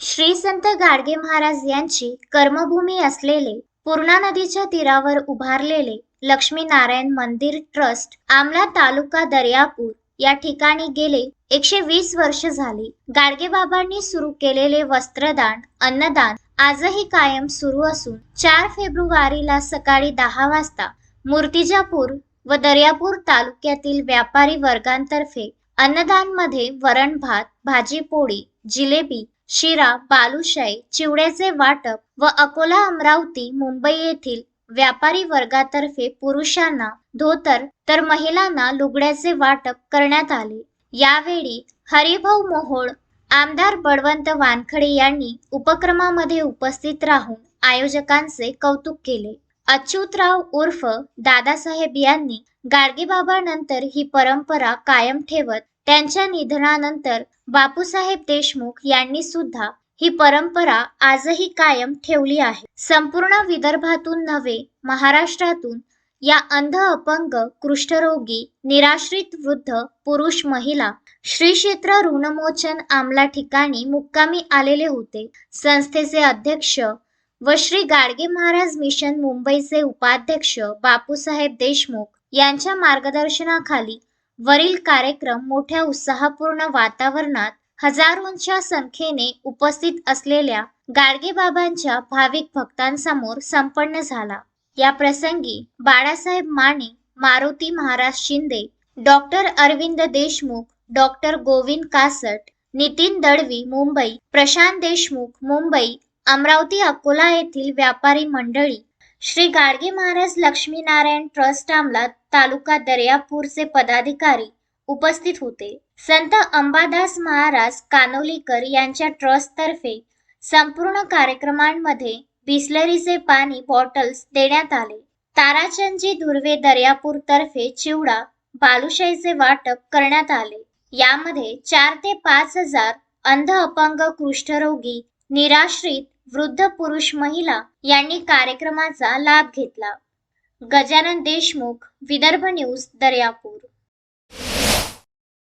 श्री संत गाडगे महाराज यांची कर्मभूमी असलेले पूर्णा नदीच्या तीरावर उभारलेले लक्ष्मीनारायण मंदिर ट्रस्ट आमला तालुका दर्यापूर या ठिकाणी गेले एकशे वीस वर्ष झाली. गाडगे बाबांनी सुरू केलेले वस्त्रदान अन्नदान आजही कायम सुरू असून चार फेब्रुवारीला सकाळी दहा वाजता मूर्तिजापूर व दर्यापूर तालुक्यातील व्यापारी वर्गांतर्फे अन्नदानमध्ये वरण भात भाजी पोळी जिलेबी शिरा बालुशाही चिवड्याचे वाटप व अकोला अमरावती मुंबई येथील व्यापारी वर्गातर्फे पुरुषांना धोतर तर महिलांना लुगड्याचे वाटप करण्यात आले. यावेळी हरिभाऊ मोहोळ आमदार बळवंत वानखडे यांनी उपक्रमामध्ये उपस्थित राहून आयोजकांचे कौतुक केले. अच्युतराव उर्फ दादासाहेब यांनी गाडगेबाबानंतर ही परंपरा कायम ठेवत त्यांच्या निधनानंतर बापूसाहेब देशमुख यांनी सुद्धा ही परंपरा आजही कायम ठेवली आहे. संपूर्ण विदर्भातून नव्हे महाराष्ट्रातून या अंध अपंग कुष्ठरोगी निराश्रित वृद्ध पुरुष महिला श्री क्षेत्र ऋणमोचन आमला ठिकाणी मुक्कामी आलेले होते. संस्थेचे अध्यक्ष व श्री गाडगे महाराज मिशन मुंबईचे उपाध्यक्ष बापूसाहेब देशमुख यांच्या मार्गदर्शनाखाली वरील कार्यक्रम मोठ्या उत्साहपूर्ण वातावरणात हजारोंच्या संख्येने उपस्थित असलेल्या गाडगे बाबांच्या भाविक भक्तांसमोर संपन्न झाला. या प्रसंगी बाळासाहेब माने मारुती महाराज शिंदे डॉक्टर अरविंद देशमुख डॉक्टर गोविंद कासट नितीन दळवी मुंबई प्रशांत देशमुख मुंबई अमरावती अकोला येथील व्यापारी मंडळी श्री गाडगे महाराज लक्ष्मीनारायण ट्रस्ट आमला तालुका दर्यापूरचे पदाधिकारी उपस्थित होते. संत अंबादास महाराज कानोलीकर यांच्या ट्रस्टतर्फे संपूर्ण कार्यक्रमांमध्ये बिस्लरीचे पाणी बॉटल्स देण्यात आले. ताराचंदजी धुर्वे दर्यापूर तर्फे चिवडा बालुशाहीचे वाटप करण्यात आले. यामध्ये चार ते पाच हजार अंध अपंग कुष्ठरोगी निराश्रित वृद्ध पुरुष महिला यांनी कार्यक्रमाचा लाभ घेतला. गजानन देशमुख विदर्भ न्यूज दर्यापूर.